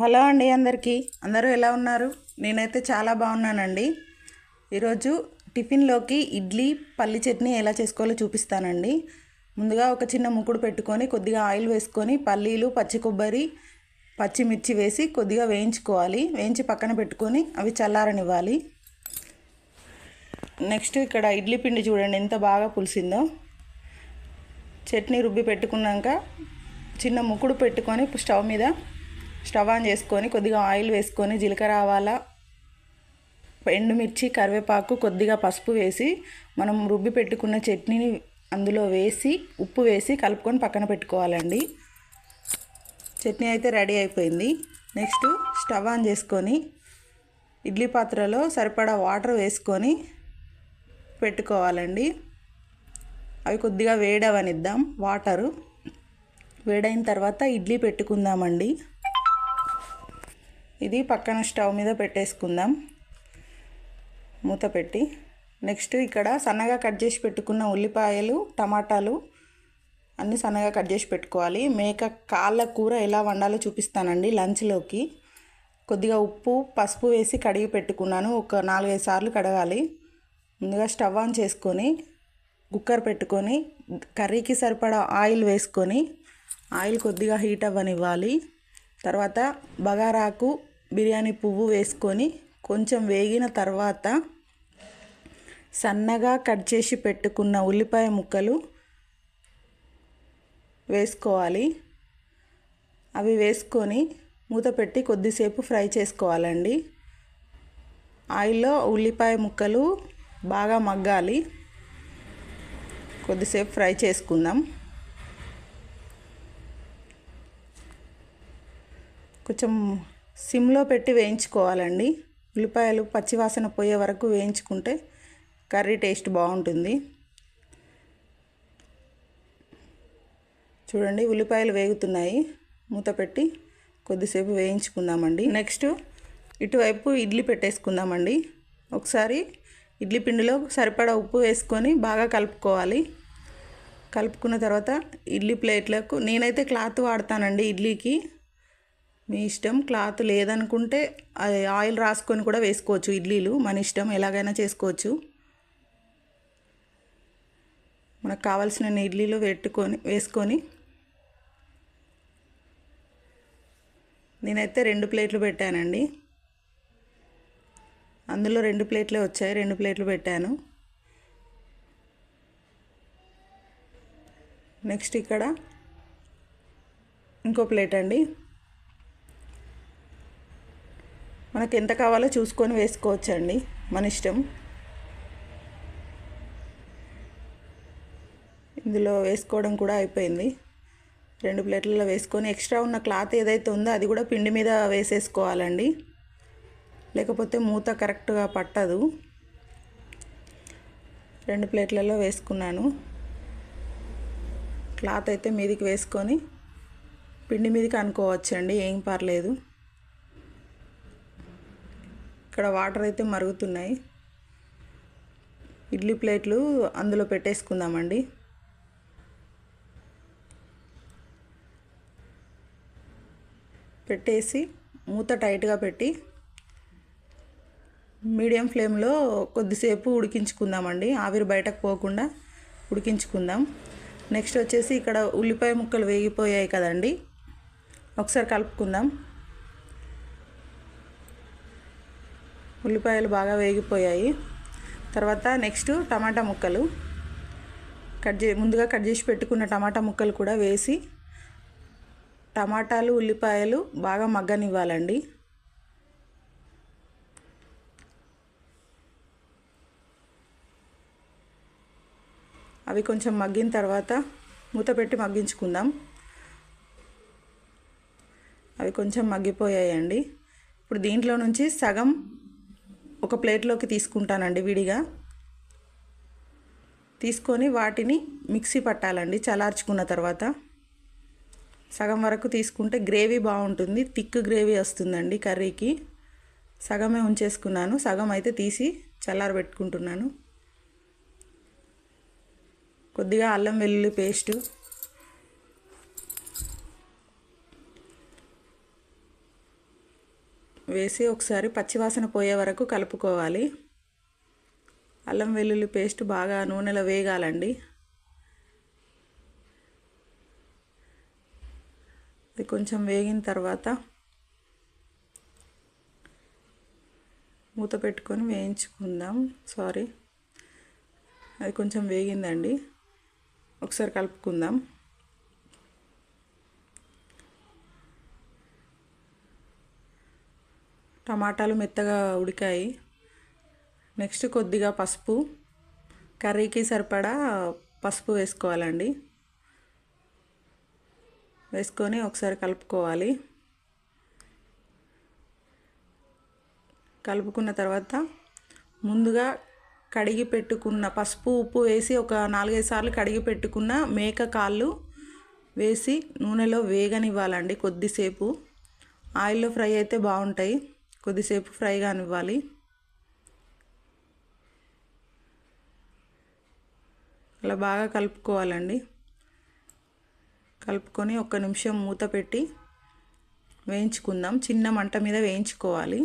Hello అండి అందరికీ. అందరూ ఎలా ఉన్నారు? నేనైతే చాలా బాగున్నానండి. ఈరోజు టిఫిన్లోకి ఇడ్లీ పల్లి చట్నీ ఎలా చేసుకోవాలో చూపిస్తానండి. ముందుగా ఒక చిన్న ముక్కుడు పెట్టుకొని కొద్దిగా ఆయిల్ వేసుకొని పల్లీలు పచ్చి కొబ్బరి పచ్చిమిర్చి వేసి కొద్దిగా వేయించుకోవాలి. వేయించి పక్కన పెట్టుకొని అవి చల్లారనివ్వాలి. నెక్స్ట్ ఇక్కడ ఇడ్లీ పిండి చూడండి ఎంత బాగా పులిసిందో. చట్నీ రుబ్బి పెట్టుకున్నాక చిన్న ముక్కుడు పెట్టుకొని స్టవ్ మీద స్టవ్ ఆన్ చేసుకొని కొద్దిగా ఆయిల్ వేసుకొని జీలకర్ర ఆవాల ఎండుమిర్చి కరివేపాకు కొద్దిగా పసుపు వేసి మనం రుబ్బి పెట్టుకున్న చట్నీని అందులో వేసి ఉప్పు వేసి కలుపుకొని పక్కన పెట్టుకోవాలండి. చట్నీ అయితే రెడీ అయిపోయింది. నెక్స్ట్ స్టవ్ ఆన్ చేసుకొని ఇడ్లీ పాత్రలో సరిపడా వాటర్ వేసుకొని పెట్టుకోవాలండి. అవి కొద్దిగా వేడవనిద్దాం వాటరు. వేడైన తర్వాత ఇడ్లీ పెట్టుకుందామండి. ఇది పక్కన స్టవ్ మీద పెట్టేసుకుందాం. మూత పెట్టి. నెక్స్ట్ ఇక్కడ సన్నగా కట్ చేసి పెట్టుకున్న ఉల్లిపాయలు టమాటాలు అన్నీ సన్నగా కట్ చేసి పెట్టుకోవాలి. మేక కాళ్ళ కూర ఎలా వండాలో చూపిస్తానండి లంచ్లోకి. కొద్దిగా ఉప్పు పసుపు వేసి కడిగి పెట్టుకున్నాను. ఒక నాలుగైదు సార్లు కడగాలి. ముందుగా స్టవ్ ఆన్ చేసుకొని కుక్కర్ పెట్టుకొని కర్రీకి సరిపడా ఆయిల్ వేసుకొని ఆయిల్ కొద్దిగా హీట్ అవ్వనివ్వాలి. తర్వాత బగారాకు బిర్యానీ పువ్వు వేసుకొని కొంచెం వేగిన తర్వాత సన్నగా కట్ చేసి పెట్టుకున్న ఉల్లిపాయ ముక్కలు వేసుకోవాలి. అవి వేసుకొని మూత పెట్టి కొద్దిసేపు ఫ్రై చేసుకోవాలండి. ఆయిల్లో ఉల్లిపాయ ముక్కలు బాగా మగ్గాలి. కొద్దిసేపు ఫ్రై చేసుకుందాం. కొంచెం సిమ్లో పెట్టి వేయించుకోవాలండి. ఉల్లిపాయలు పచ్చివాసన పోయే వరకు వేయించుకుంటే కర్రీ టేస్ట్ బాగుంటుంది. చూడండి ఉల్లిపాయలు వేగుతున్నాయి. మూత పెట్టి కొద్దిసేపు వేయించుకుందామండి. నెక్స్ట్ ఇటువైపు ఇడ్లీ పెట్టేసుకుందామండి. ఒకసారి ఇడ్లీ పిండిలో సరిపడా ఉప్పు వేసుకొని బాగా కలుపుకోవాలి. కలుపుకున్న తర్వాత ఇడ్లీ ప్లేట్లకు నేనైతే క్లాత్ వాడతానండి ఇడ్లీకి. మీ ఇష్టం క్లాత్ లేదనుకుంటే అది ఆయిల్ రాసుకొని కూడా వేసుకోవచ్చు. ఇడ్లీలు మన ఇష్టం ఎలాగైనా చేసుకోవచ్చు. మనకు కావాల్సిన ఇడ్లీలు పెట్టుకొని వేసుకొని. నేనైతే రెండు ప్లేట్లు పెట్టానండి. అందులో రెండు ప్లేట్లే వచ్చాయి రెండు ప్లేట్లు పెట్టాను. నెక్స్ట్ ఇక్కడ ఇంకో ప్లేట్ అండి. మనకు ఎంత కావాలో చూసుకొని వేసుకోవచ్చండి. మన ఇష్టం. ఇందులో వేసుకోవడం కూడా అయిపోయింది. రెండు ప్లేట్లలో వేసుకొని ఎక్స్ట్రా ఉన్న క్లాత్ ఏదైతే ఉందో అది కూడా పిండి మీద వేసేసుకోవాలండి. లేకపోతే మూత కరెక్ట్గా పట్టదు. రెండు ప్లేట్లలో వేసుకున్నాను. క్లాత్ అయితే మీదికి వేసుకొని పిండి మీదకి అనుకోవచ్చండి ఏం పర్లేదు. ఇక్కడ వాటర్ అయితే మరుగుతున్నాయి. ఇడ్లీ ప్లేట్లు అందులో పెట్టేసుకుందామండి. పెట్టేసి మూత టైట్గా పెట్టి మీడియం ఫ్లేమ్లో కొద్దిసేపు ఉడికించుకుందామండి. ఆవిరి బయటకు పోకుండా ఉడికించుకుందాం. నెక్స్ట్ వచ్చేసి ఇక్కడ ఉల్లిపాయ ముక్కలు వేగిపోయాయి కదండి. ఒకసారి కలుపుకుందాం. ఉల్లిపాయలు బాగా వేగిపోయాయి. తర్వాత నెక్స్ట్ టమాటా ముక్కలు. కట్ చే ముందుగా కట్ చేసి పెట్టుకున్న టమాటా ముక్కలు కూడా వేసి టమాటాలు ఉల్లిపాయలు బాగా మగ్గనివ్వాలండి. అవి కొంచెం మగ్గిన తర్వాత మూత పెట్టి మగ్గించుకుందాం. అవి కొంచెం మగ్గిపోయాయండి. ఇప్పుడు దీంట్లో నుంచి సగం ఒక ప్లేట్లోకి తీసుకుంటానండి విడిగా. తీసుకొని వాటిని మిక్సీ పట్టాలండి చలార్చుకున్న తర్వాత. సగం వరకు తీసుకుంటే గ్రేవీ బాగుంటుంది థిక్ గ్రేవీ వస్తుందండి కర్రీకి. సగమే ఉంచేసుకున్నాను సగం అయితే తీసి చల్లారబెట్టుకుంటున్నాను. కొద్దిగా అల్లం వెల్లుల్లి పేస్టు. వేసి ఒకసారి పచ్చివాసన పోయే వరకు కలుపుకోవాలి. అల్లం వెల్లుల్లి పేస్ట్ బాగా నూనెలో వేగాలండి. అది కొంచెం వేగిన తర్వాత మూత పెట్టుకొని వేయించుకుందాం. సారీ అది కొంచెం వేగిందండి. ఒకసారి కలుపుకుందాం. టమాటాలు మెత్తగా ఉడికాయి. నెక్స్ట్ కొద్దిగా పసుపు. కర్రీకి సరిపడా పసుపు వేసుకోవాలండి. వేసుకొని ఒకసారి కలుపుకోవాలి. కలుపుకున్న తర్వాత ముందుగా కడిగి పెట్టుకున్న పసుపు ఉప్పు వేసి ఒక నాలుగైదు సార్లు కడిగి పెట్టుకున్న మేక కాళ్ళు వేసి నూనెలో వేగనివ్వాలండి కొద్దిసేపు. ఆయిల్లో ఫ్రై అయితే బాగుంటాయి. కొద్దిసేపు ఫ్రై కానివ్వాలి. అలా బాగా కలుపుకోవాలండి. కలుపుకొని ఒక్క నిమిషం మూత పెట్టి వేయించుకుందాం. చిన్న మంట మీద వేయించుకోవాలి.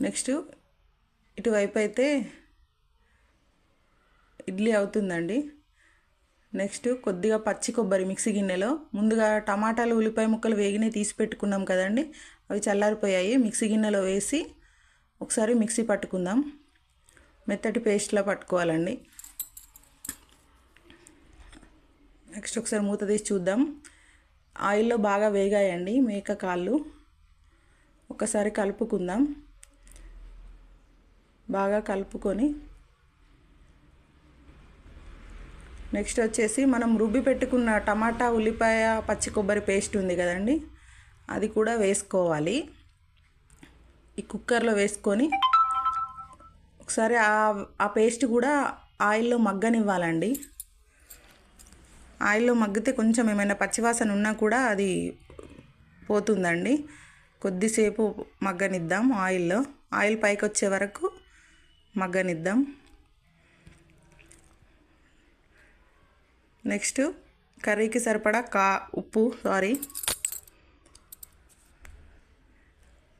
నెక్స్ట్ ఇటువైపు అయితే ఇడ్లీ అవుతుందండి. నెక్స్ట్ కొద్దిగా పచ్చి కొబ్బరి మిక్సీ గిన్నెలో ముందుగా టమాటాలు ఉల్లిపాయ ముక్కలు వేగినవి తీసి పెట్టుకున్నాం కదండి. అవి చల్లారిపోయాయి. మిక్సీ గిన్నెలో వేసి ఒకసారి మిక్సీ పట్టుకుందాం. మెత్తటి పేస్ట్లా పట్టుకోవాలండి. నెక్స్ట్ ఒకసారి మూత తీసి చూద్దాం. ఆయిల్లో బాగా వేగాయండి మేక కాళ్ళు. ఒకసారి కలుపుకుందాం. బాగా కలుపుకొని నెక్స్ట్ వచ్చేసి మనం రుబ్బి పెట్టుకున్న టమాటా ఉల్లిపాయ పచ్చి కొబ్బరి పేస్ట్ ఉంది కదండి. అది కూడా వేసుకోవాలి. ఈ కుక్కర్లో వేసుకొని ఒకసారి ఆ ఆ పేస్ట్ కూడా ఆయిల్లో మగ్గనివ్వాలండి. ఆయిల్లో మగ్గితే కొంచెం ఏమైనా పచ్చివాసన ఉన్నా కూడా అది పోతుందండి. కొద్దిసేపు మగ్గనిద్దాం ఆయిల్లో. ఆయిల్ పైకి వచ్చే వరకు మగ్గనిద్దాం. నెక్స్ట్ కర్రీకి సరిపడా కా ఉప్పు సారీ.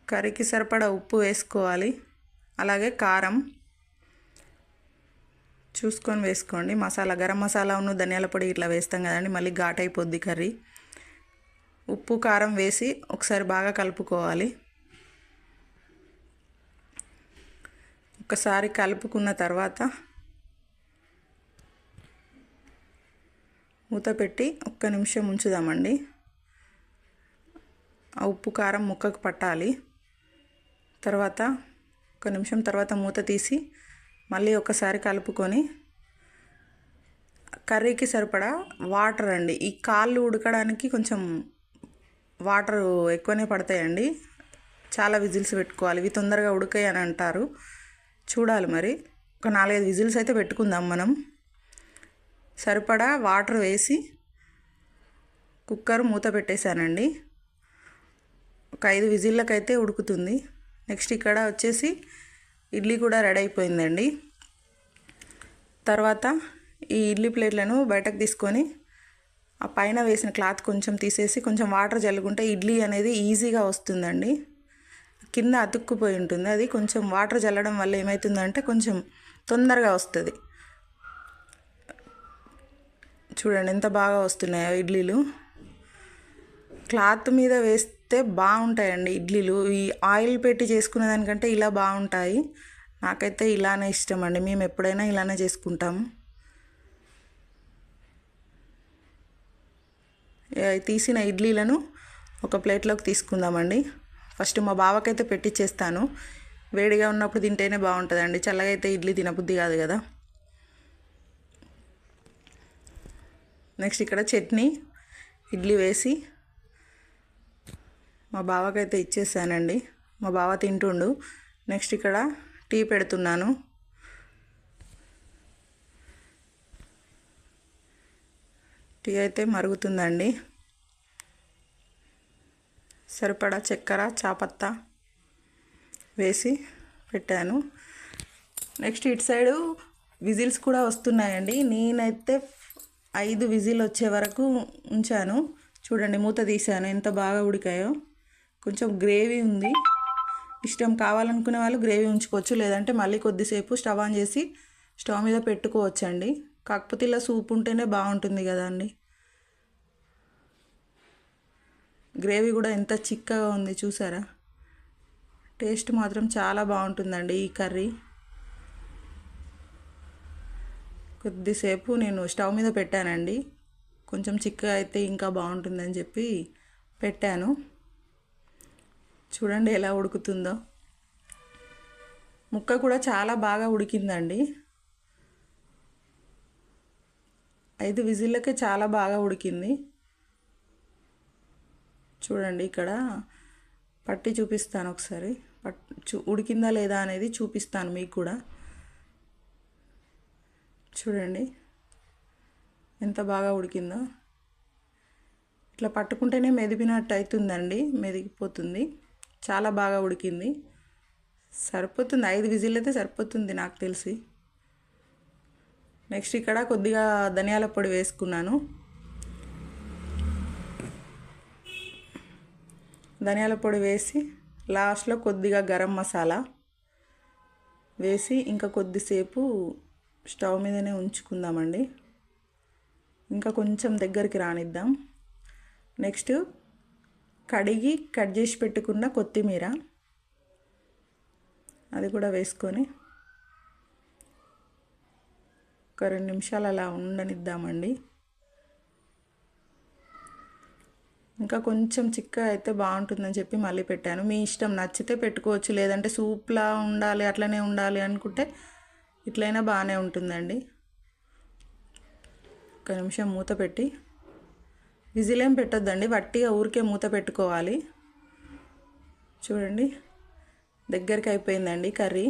కర్రీకి సరిపడా ఉప్పు వేసుకోవాలి. అలాగే కారం. చూసుకొని వేసుకోండి. మసాలా గరం మసాలా ఉన్న ధనియాల పొడి ఇట్లా వేస్తాం కదండి మళ్ళీ ఘాట్ అయిపోద్ది కర్రీ. ఉప్పు కారం వేసి ఒకసారి బాగా కలుపుకోవాలి. ఒకసారి కలుపుకున్న తర్వాత మూత పెట్టి ఒక్క నిమిషం ఉంచుదామండి. ఆ ఉప్పు కారం ముక్కకు పట్టాలి. తర్వాత ఒక నిమిషం తర్వాత మూత తీసి మళ్ళీ ఒకసారి కలుపుకొని కర్రీకి సరిపడా వాటర్ అండి. ఈ కాళ్ళు ఉడకడానికి కొంచెం వాటర్ ఎక్కువనే పడతాయండి. చాలా విజిల్స్ పెట్టుకోవాలి. ఇవి తొందరగా ఉడకాయి అని అంటారు. చూడాలి మరి. ఒక నాలుగైదు విజిల్స్ అయితే పెట్టుకుందాం మనం. సరిపడా వాటర్ వేసి కుక్కర్ మూత పెట్టేశానండి. ఒక ఐదు విజిల్లకైతే ఉడుకుతుంది. నెక్స్ట్ ఇక్కడ వచ్చేసి ఇడ్లీ కూడా రెడీ అయిపోయిందండి. తర్వాత ఈ ఇడ్లీ ప్లేట్లను బయటకు తీసుకొని ఆ పైన వేసిన క్లాత్ కొంచెం తీసేసి కొంచెం వాటర్ జల్లుకుంటే ఇడ్లీ అనేది ఈజీగా వస్తుందండి. కింద అతుక్కుపోయి ఉంటుంది. అది కొంచెం వాటర్ చల్లడం వల్ల ఏమవుతుందంటే కొంచెం తొందరగా వస్తుంది. చూడండి ఎంత బాగా వస్తున్నాయో ఇడ్లీలు. క్లాత్ మీద వేస్తే బాగుంటాయండి ఇడ్లీలు. ఈ ఆయిల్ పెట్టి చేసుకునే దానికంటే ఇలా బాగుంటాయి. నాకైతే ఇలానే ఇష్టం అండి మేము ఎప్పుడైనా ఇలానే చేసుకుంటాము తీసిన ఇడ్లీలను ఒక ప్లేట్లోకి తీసుకుందామండి. ఫస్ట్ మా బావకైతే పెట్టిచ్చేస్తాను. వేడిగా ఉన్నప్పుడు తింటేనే బాగుంటుందండి. చల్లగా అయితే ఇడ్లీ తినబుద్ధి కాదు కదా. నెక్స్ట్ ఇక్కడ చట్నీ ఇడ్లీ వేసి మా బావకైతే ఇచ్చేసానండి. మా బావ తింటుండు. నెక్స్ట్ ఇక్కడ టీ పెడుతున్నాను. టీ అయితే మరుగుతుందండి. సరిపడా చక్కెర చాపత్తా వేసి పెట్టాను. నెక్స్ట్ ఇటు సైడు విజిల్స్ కూడా వస్తున్నాయండి. నేనైతే ఐదు విజిల్ వచ్చే వరకు ఉంచాను. చూడండి మూత తీసాను ఎంత బాగా ఉడికాయో. కొంచెం గ్రేవీ ఉంది. ఇష్టం కావాలనుకునే వాళ్ళు గ్రేవీ ఉంచుకోవచ్చు. లేదంటే మళ్ళీ కొద్దిసేపు స్టవ్ ఆన్ చేసి స్టవ్ మీద పెట్టుకోవచ్చండి. కాకపోతే ఇలా సూప్ ఉంటేనే బాగుంటుంది కదండి గ్రేవీ కూడా ఎంత చిక్కగా ఉంది చూసారా? టేస్ట్ మాత్రం చాలా బాగుంటుందండి ఈ కర్రీ. కొద్దిసేపు నేను స్టవ్ మీద పెట్టానండి. కొంచెం చిక్కగా అయితే ఇంకా బాగుంటుందని చెప్పి పెట్టాను. చూడండి ఎలా ఉడుకుతుందో. ముక్క కూడా చాలా బాగా ఉడికిందండి. ఐదు విజిల్లకే చాలా బాగా ఉడికింది. చూడండి ఇక్కడ పట్టి చూపిస్తాను ఒకసారి. పట్ చూ ఉడికిందా లేదా అనేది చూపిస్తాను మీకు కూడా. చూడండి. ఎంత బాగా ఉడికిందో. ఇట్లా పట్టుకుంటేనే మెదిపినట్టు అవుతుందండి మెదిగిపోతుంది. చాలా బాగా ఉడికింది. సరిపోతుంది. ఐదు విజిల్ అయితే సరిపోతుంది నాకు తెలిసి. నెక్స్ట్ ఇక్కడ కొద్దిగా ధనియాల పొడి వేసుకున్నాను. ధనియాల పొడి వేసి లాస్ట్లో కొద్దిగా గరం మసాలా వేసి ఇంకా కొద్దిసేపు స్టవ్ మీదనే ఉంచుకుందామండి. ఇంకా కొంచెం దగ్గరికి రానిద్దాం. నెక్స్ట్ కడిగి కట్ చేసి పెట్టుకున్న కొత్తిమీర అది కూడా వేసుకొని ఒక రెండు నిమిషాలు అలా ఉండనిద్దామండి. ఇంకా కొంచెం చిక్క అయితే బాగుంటుందని చెప్పి మళ్ళీ పెట్టాను. మీ ఇష్టం నచ్చితే పెట్టుకోవచ్చు లేదంటే సూప్లా ఉండాలి అట్లనే ఉండాలి అనుకుంటే ఇట్లయినా బాగానే ఉంటుందండి. ఒక నిమిషం మూత పెట్టి. విజిల్ ఏం పెట్టొద్దండి వట్టిగా ఊరికే మూత పెట్టుకోవాలి. చూడండి దగ్గరికి అయిపోయిందండి కర్రీ.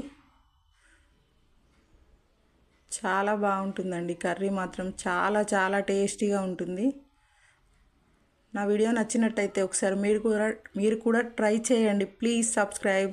చాలా బాగుంటుందండి కర్రీ మాత్రం చాలా చాలా టేస్టీగా ఉంటుంది. నా వీడియో నచ్చినట్టయితే ఒకసారి మీరు కూడా మీరు కూడా ట్రై చేయండి ప్లీజ్ సబ్స్క్రైబ్.